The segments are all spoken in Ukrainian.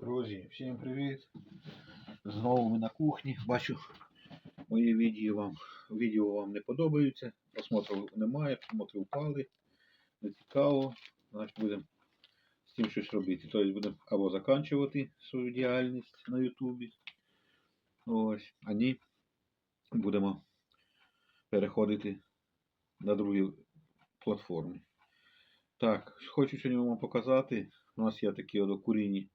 Друзі, всім привіт! Знову ми на кухні. Бачу, мої відео вам, відео вам не подобаються, просмотрів немає, просмотри впали, не цікаво. Значить будемо з цим щось робити. Тобто будемо або закінчувати свою діяльність на Ютубі. Ось, а ні, будемо переходити на другі платформи. Так, хочу сьогодні вам показати. У нас є такі от курінні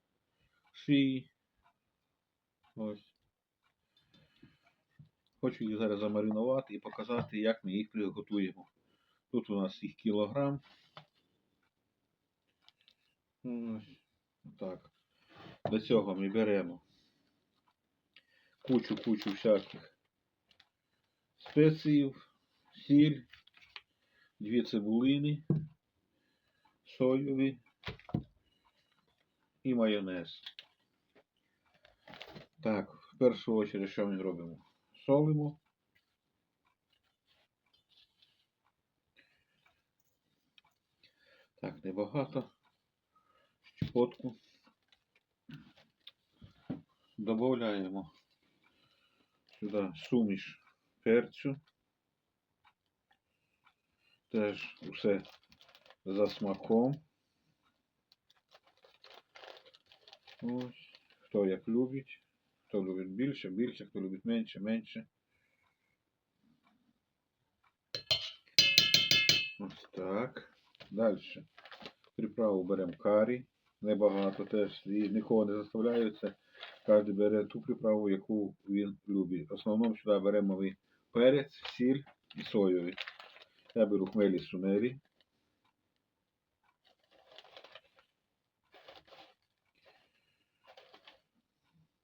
шиї. Ось. Хочу їх зараз замаринувати і показати, як ми їх приготуємо. Тут у нас їх кілограм. Ось. Так. До цього ми беремо кучу-кучу всяких спецій, сіль, дві цибулини, соєві і майонез. Так, в першу чергу, що ми робимо? Солимо. Так, небагато. Щепотку. Добавляємо сюди суміш перцю. Теж усе за смаком. Ось. Хто як любить. Хто любить більше, більше, хто любить менше, менше. Ось так. Далі. Приправу беремо карі. Небагато теж. І нікого не заставляю. Це кожен бере ту приправу, яку він любить. В основному сюди беремо ми перець, сіль і соєвий. Я беру хмелі сунелі.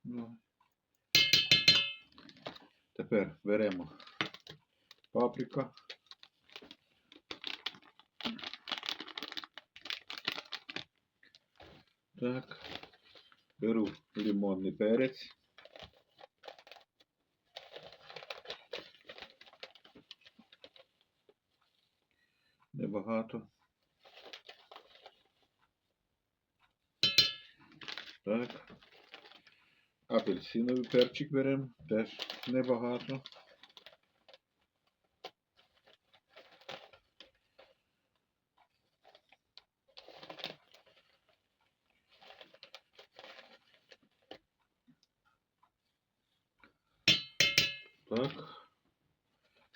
Ну. Тепер беремо паприка. Так. Беру лимонний перець. Небагато. Так. Апельсиновий перчик беремо, теж небагато. Так.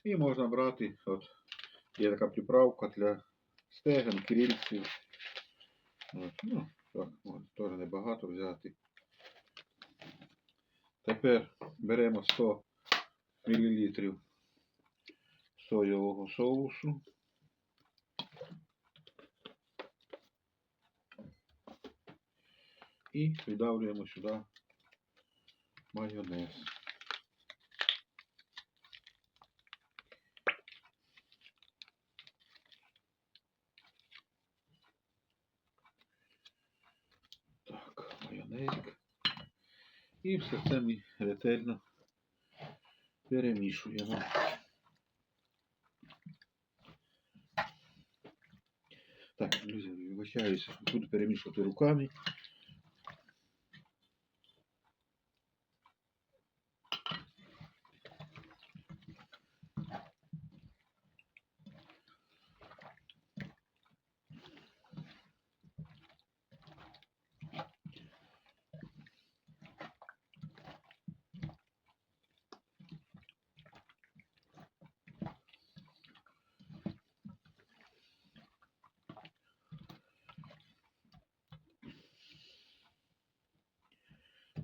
І можна брати, от, є така приправка для стегон, крильців. Ну, так, можна теж небагато взяти. Тепер беремо 100 мл соєвого соусу. І видавлюємо сюди майонез. Так, майонезик. І все це ми ретельно перемішуємо. Так, друзі, вибачаюся, буду перемішувати руками.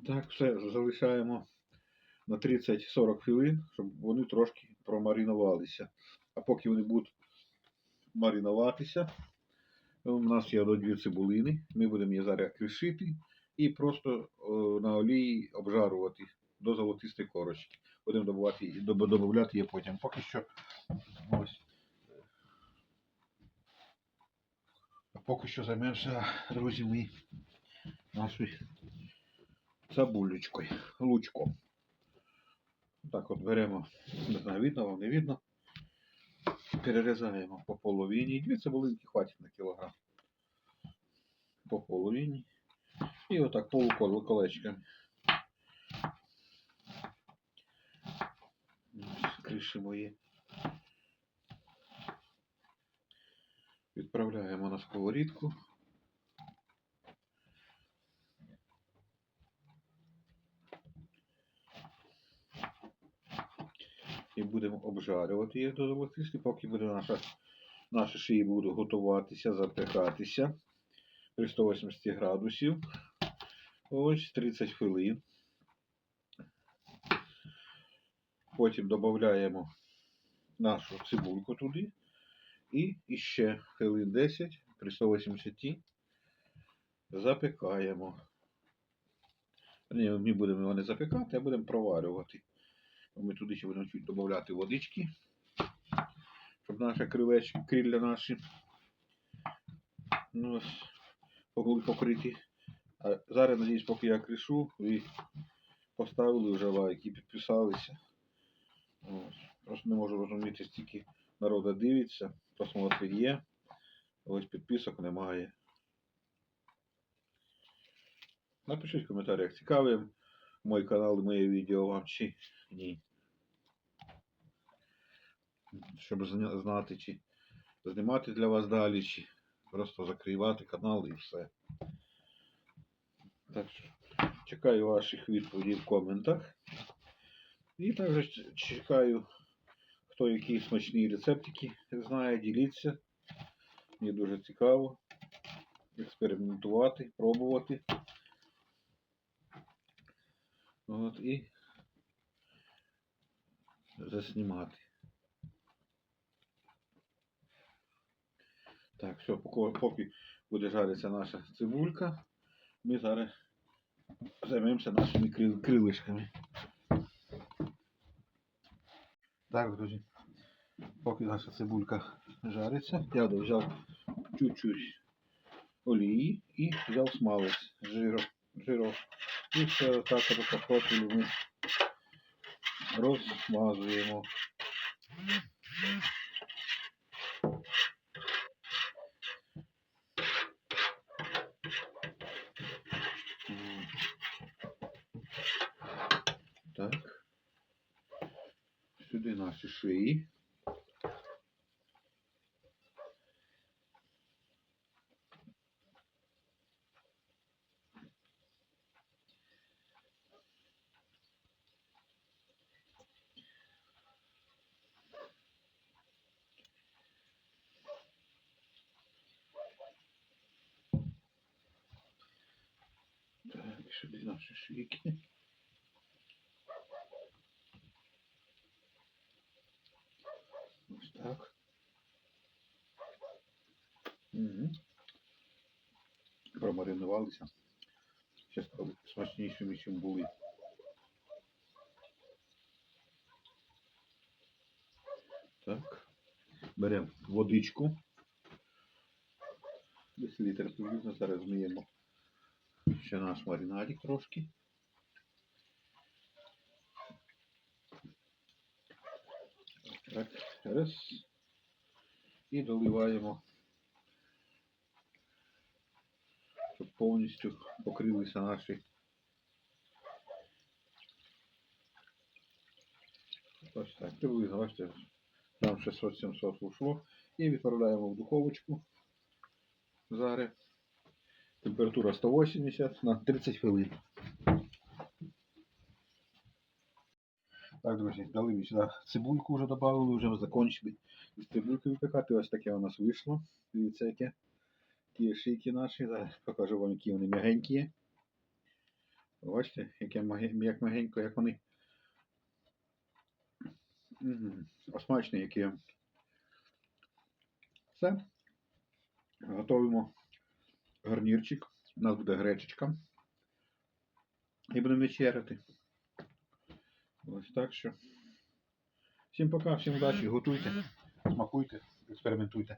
Так, все залишаємо на 30-40 хвилин, щоб вони трошки промаринувалися. А поки вони будуть маринуватися, у нас є дві цибулини. Ми будемо її зараз кришити і просто о, на олії обжарувати до золотистої корочки. Будемо добувати, доб- додавати її потім. Поки що ось. Поки що займемося, друзі, ми нашою цибулечкою, лучком. Так от беремо, не знаю, видно вам, не видно. Перерізаємо по половині. Дві цибулинки хватить на кілограм. По половині. І отак полуколо колечками. Ось Криші мої. Відправляємо на сковорідку. І будемо обжарювати їх до золотисті, поки буде наша, наші шиї будуть готуватися, запекатися при 180 градусів. Ось 30 хвилин. Потім додаємо нашу цибульку туди. І іще хвилин 10 при 180 запікаємо. Ні, ми будемо його не запікати, а будемо проварювати. Ми туди ще будемо чуть додати водички, щоб наша крилечки, крилля наші ну, були покриті. А зараз, надіюсь, поки я кришу, ви поставили вже лайк і підписалися. Ось. Просто не можу розуміти, стільки народу дивиться, просмотри є. Ось підписок немає. Напишіть в коментарях, цікавий мой канал і моє відео вам чи ні. Щоб знати, чи знімати для вас далі, чи просто закривати канал і все. Так що чекаю ваших відповідей в коментах. І також чекаю, хто які смачні рецептики знає, діліться. Мені дуже цікаво експериментувати, пробувати. От і заснімати. Так, все, поки, буде жаритися наша цибулька, ми зараз займемося нашими крил, крилишками. Так, друзі, поки наша цибулька жариться, я взяв чуть-чуть олії і взяв смалець жиро, жиров. І все так от по ми розмазуємо. Так. Сюди наші шиї. Сюди наші шийки. Ось так. Угу. Промаринувалися. Ще стали смачнішими, ніж були. Так. Беремо водичку. Десь літр приблизно зараз зміємо ще наш маринадик трошки. Так, раз. І доливаємо, щоб повністю покрилися наші. Ось так, приблизно, бачите, там 600-700 ушло. І відправляємо в духовочку. Зараз. Температура 180 на 30 хвилин. Так, друзі, дали ми сюди цибульку вже додали, вже закончили із цибулькою випікати. Ось таке у нас вийшло. Дивіться, яке. Ті шийки наші. Зараз покажу вам, які вони м'ягенькі. є. Бачите, яке як м'ягенько, як вони. Мгм. Смачні, які. Все. Готуємо гарнірчик. У нас буде гречечка. І будемо вечеряти. Ось так що. Всім пока, всім удачі, готуйте, смакуйте, експериментуйте.